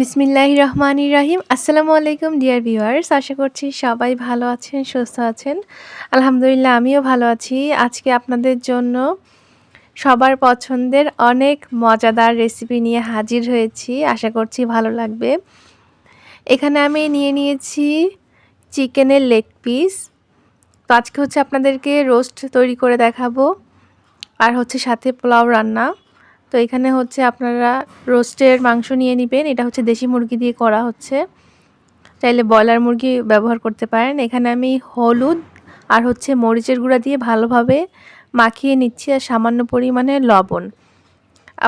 বিসমিল্লাহ রহমান রাহিম আসসালামু আলাইকুম, ডিয়ার ভিউয়ার্স। আশা করছি সবাই ভালো আছেন, সুস্থ আছেন। আলহামদুলিল্লাহ, আমিও ভালো আছি। আজকে আপনাদের জন্য সবার পছন্দের অনেক মজাদার রেসিপি নিয়ে হাজির হয়েছি। আশা করছি ভালো লাগবে। এখানে আমি নিয়ে নিয়েছি চিকেনের লেগ পিস। তো আজকে হচ্ছে আপনাদেরকে রোস্ট তৈরি করে দেখাবো। আর হচ্ছে সাথে পোলাও রান্না। তো এখানে হচ্ছে আপনারা রোস্টের মাংস নিয়ে নেবেন। এটা হচ্ছে দেশি মুরগি দিয়ে করা হচ্ছে। চাইলে ব্রয়লার মুরগি ব্যবহার করতে পারেন। এখানে আমি হলুদ আর হচ্ছে মরিচের গুঁড়া দিয়ে ভালোভাবে মাখিয়ে নিচ্ছি আর সামান্য পরিমাণে লবণ।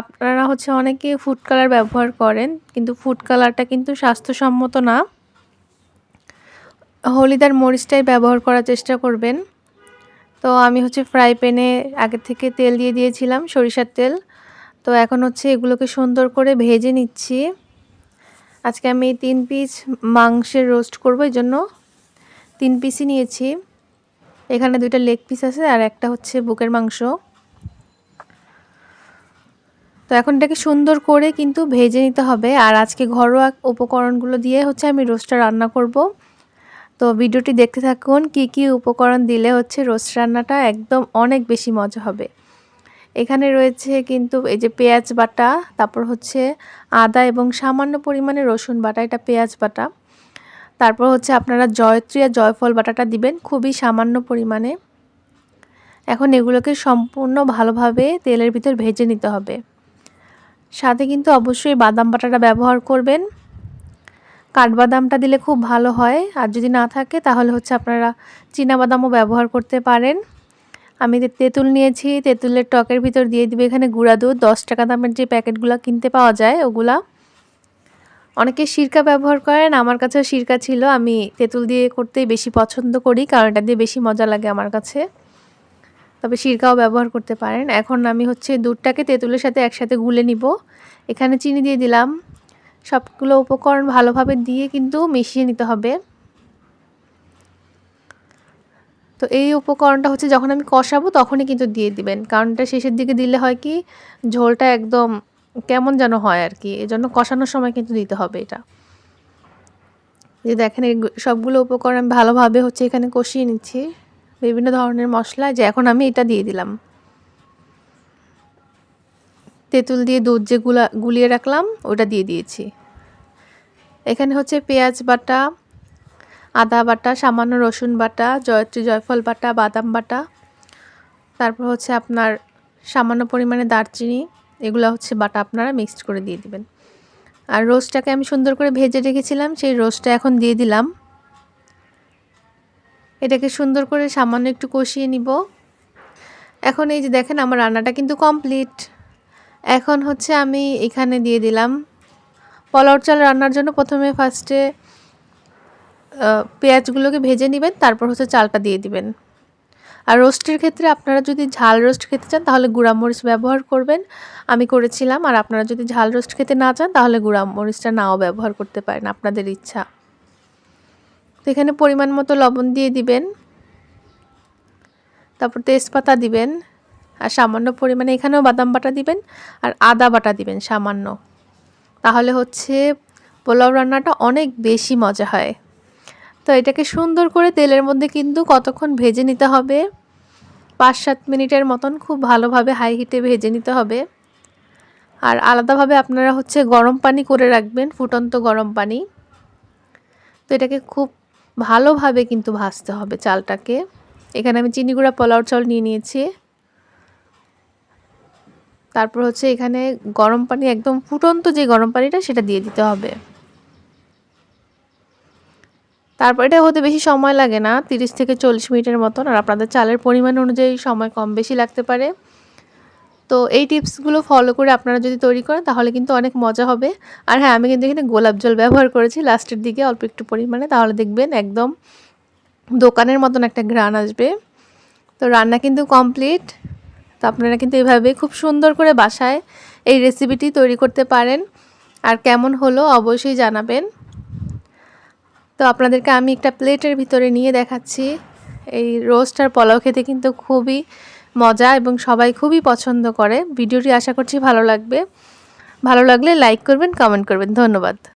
আপনারা হচ্ছে অনেকে ফুড কালার ব্যবহার করেন, কিন্তু ফুড কালারটা কিন্তু স্বাস্থ্যসম্মত না। হলুদ আর মরিচটাই ব্যবহার করার চেষ্টা করবেন। তো আমি হচ্ছে ফ্রাই প্যানে আগে থেকে তেল দিয়ে দিয়েছিলাম, সরিষার তেল। তো এখন হচ্ছে এগুলোকে সুন্দর করে ভেজে নিচ্ছি। আজকে আমি তিন পিস মাংসের রোস্ট করব, এই জন্য তিন পিসই নিয়েছি। এখানে দুইটা লেগ পিস আছে আর একটা হচ্ছে বুকের মাংস। তো এখন এটাকে সুন্দর করে কিন্তু ভেজে নিতে হবে। আর আজকে ঘরোয়া উপকরণগুলো দিয়ে হচ্ছে আমি রোস্টটা রান্না করব। তো ভিডিওটি দেখতে থাকুন, কি কি উপকরণ দিলে হচ্ছে রোস্ট রান্নাটা একদম অনেক বেশি মজা হবে। এখানে রয়েছে কিন্তু এই যে পেঁয়াজ বাটা, তারপর হচ্ছে আদা এবং সামান্য পরিমাণে রসুন বাটা, এটা পেঁয়াজ বাটা। তারপর হচ্ছে আপনারা জয়ত্রী আর জয়ফল বাটাটা দিবেন খুবই সামান্য পরিমাণে। এখন এগুলোকে সম্পূর্ণ ভালোভাবে তেলের ভিতর ভেজে নিতে হবে। সাথে কিন্তু অবশ্যই বাদাম বাটাটা ব্যবহার করবেন। কাঠবাদামটা দিলে খুব ভালো হয়। আর যদি না থাকে, তাহলে হচ্ছে আপনারা বাদামও ব্যবহার করতে পারেন। আমি তেঁতুল নিয়েছি, তেঁতুলের টকের ভিতর দিয়ে দিবে এখানে গুঁড়া দুধ, দশ টাকা দামের যে প্যাকেটগুলো কিনতে পাওয়া যায় ওগুলা। অনেকে সিরকা ব্যবহার করেন, আমার কাছেও সিরকা ছিল, আমি তেঁতুল দিয়ে করতেই বেশি পছন্দ করি, কারণ এটা দিয়ে বেশি মজা লাগে আমার কাছে। তবে সিরকাও ব্যবহার করতে পারেন। এখন আমি হচ্ছে দুধটাকে তেঁতুলের সাথে একসাথে গুলে নিব। এখানে চিনি দিয়ে দিলাম। সবগুলো উপকরণ ভালোভাবে দিয়ে কিন্তু মিশিয়ে নিতে হবে। তো এই উপকরণটা হচ্ছে যখন আমি কষাবো তখনই কিন্তু দিয়ে দিবেন। কারণ এটা শেষের দিকে দিলে হয় কি, ঝোলটা একদম কেমন যেন হয় আর কি। এই জন্য কষানোর সময় কিন্তু দিতে হবে এটা। যে দেখেন, এই সবগুলো উপকরণ আমি ভালোভাবে হচ্ছে এখানে কষিয়ে নিচ্ছি। বিভিন্ন ধরনের মশলা, যে এখন আমি এটা দিয়ে দিলাম। তেঁতুল দিয়ে দুধ যে গুলা গুলিয়ে রাখলাম, ওটা দিয়ে দিয়েছি। এখানে হচ্ছে পেঁয়াজ বাটা আদা বাটা, সামান্য রসুন বাটা, জয়ত্রী জয়ফল বাটা, বাদাম বাটা। তারপর হচ্ছে আপনার সামান্য পরিমাণে দারচিনি, এগুলো হচ্ছে বাটা আপনারা মিক্সড করে দিয়ে দিবেন। আর রোস্টটাকে আমি সুন্দর করে ভেজে রেখেছিলাম, সেই রোস্টটা এখন দিয়ে দিলাম। এটাকে সুন্দর করে সামান্য একটু কষিয়ে নিব। এখন এই যে দেখেন আমার রান্নাটা কিন্তু কমপ্লিট এখন হচ্ছে আমি এখানে দিয়ে দিলাম পলাও চাল রান্নার জন্য প্রথমে ফার্স্টে পেঁয়াজগুলোকে ভেজে নেবেন, তারপর হচ্ছে চালটা দিয়ে দিবেন। আর রোস্টের ক্ষেত্রে আপনারা যদি ঝাল রোস্ট খেতে চান, তাহলে গুঁড়ামরিচ ব্যবহার করবেন। আমি করেছিলাম, আর আপনারা যদি ঝাল রোস্ট খেতে না চান, তাহলে গুঁড়ামরিচটা নাও ব্যবহার করতে পারেন, আপনাদের ইচ্ছা। তো এখানে পরিমাণ মতো লবণ দিয়ে দিবেন। তারপর তেজপাতা দিবেন, আর সামান্য পরিমাণে এখানেও বাদাম বাটা দিবেন, আর আদা বাটা দিবেন সামান্য। তাহলে হচ্ছে পোলাও রান্নাটা অনেক বেশি মজা হয়। তো এটাকে সুন্দর করে তেলের মধ্যে কিন্তু কতক্ষণ ভেজে নিতে হবে? পাঁচ সাত মিনিটের মতন খুব ভালোভাবে হাই হিটে ভেজে নিতে হবে। আর আলাদাভাবে আপনারা হচ্ছে গরম পানি করে রাখবেন, ফুটন্ত গরম পানি। তো এটাকে খুব ভালোভাবে কিন্তু ভাজতে হবে চালটাকে। এখানে আমি চিনি গুঁড়া, পোলাও চাল নিয়ে নিয়েছি। তারপর হচ্ছে এখানে গরম পানি, একদম ফুটন্ত যে গরম পানিটা, সেটা দিয়ে দিতে হবে। তারপর এটা হতে বেশি সময় লাগে না, তিরিশ থেকে চল্লিশ মিনিটের মতন। আর আপনাদের চালের পরিমাণ অনুযায়ী সময় কম বেশি লাগতে পারে। তো এই টিপসগুলো ফলো করে আপনারা যদি তৈরি করেন, তাহলে কিন্তু অনেক মজা হবে। আর হ্যাঁ আমি কিন্তু এখানে গোলাপ জল ব্যবহার করেছি। লাস্টের দিকে অল্প একটু পরিমাণে। তাহলে দেখবেন একদম দোকানের মতন একটা গ্রান আসবে। তো রান্না কিন্তু কমপ্লিট। তো আপনারা কিন্তু এভাবে খুব সুন্দর করে বাসায় এই রেসিপিটি তৈরি করতে পারেন। আর কেমন হলো অবশ্যই জানাবেন। তো আপনাদেরকে আমি একটা প্লেটের ভিতরে নিয়ে দেখাচ্ছি। এই রোস্ট আর পোলাও খেতে কিন্তু খুবই মজা এবং সবাই খুবই পছন্দ করে। ভিডিওটি আশা করছি ভালো লাগবে। ভালো লাগলে লাইক করবেন, কমেন্ট করবেন। ধন্যবাদ।